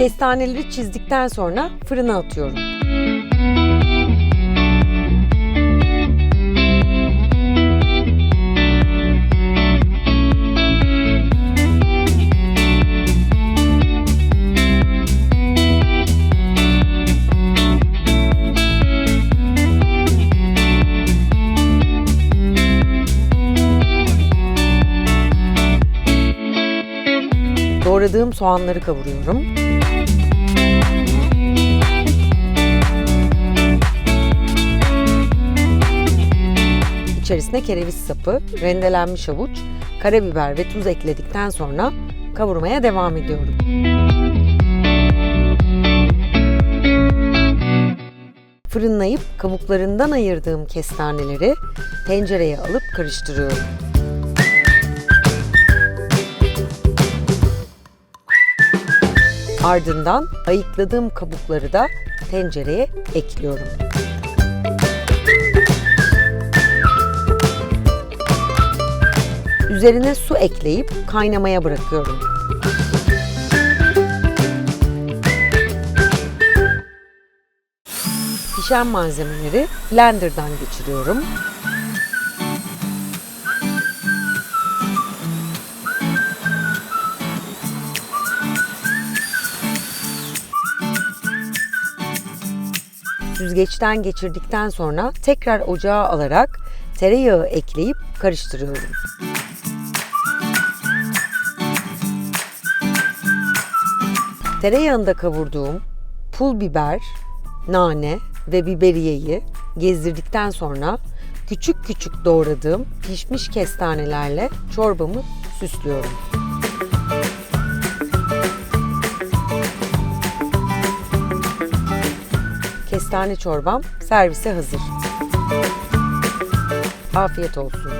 Kestaneleri çizdikten sonra fırına atıyorum. Doğradığım soğanları kavuruyorum. İçerisine kereviz sapı, rendelenmiş havuç, karabiber ve tuz ekledikten sonra kavurmaya devam ediyorum. Fırınlayıp kabuklarından ayırdığım kestaneleri tencereye alıp karıştırıyorum. Ardından ayıkladığım kabukları da tencereye ekliyorum. Üzerine su ekleyip kaynamaya bırakıyorum. Pişen malzemeleri blenderdan geçiriyorum. Süzgeçten geçirdikten sonra tekrar ocağa alarak tereyağı ekleyip karıştırıyorum. Tereyağında kavurduğum pul biber, nane ve biberiyeyi gezdirdikten sonra küçük küçük doğradığım pişmiş kestanelerle çorbamı süslüyorum. Kestane çorbam servise hazır. Afiyet olsun.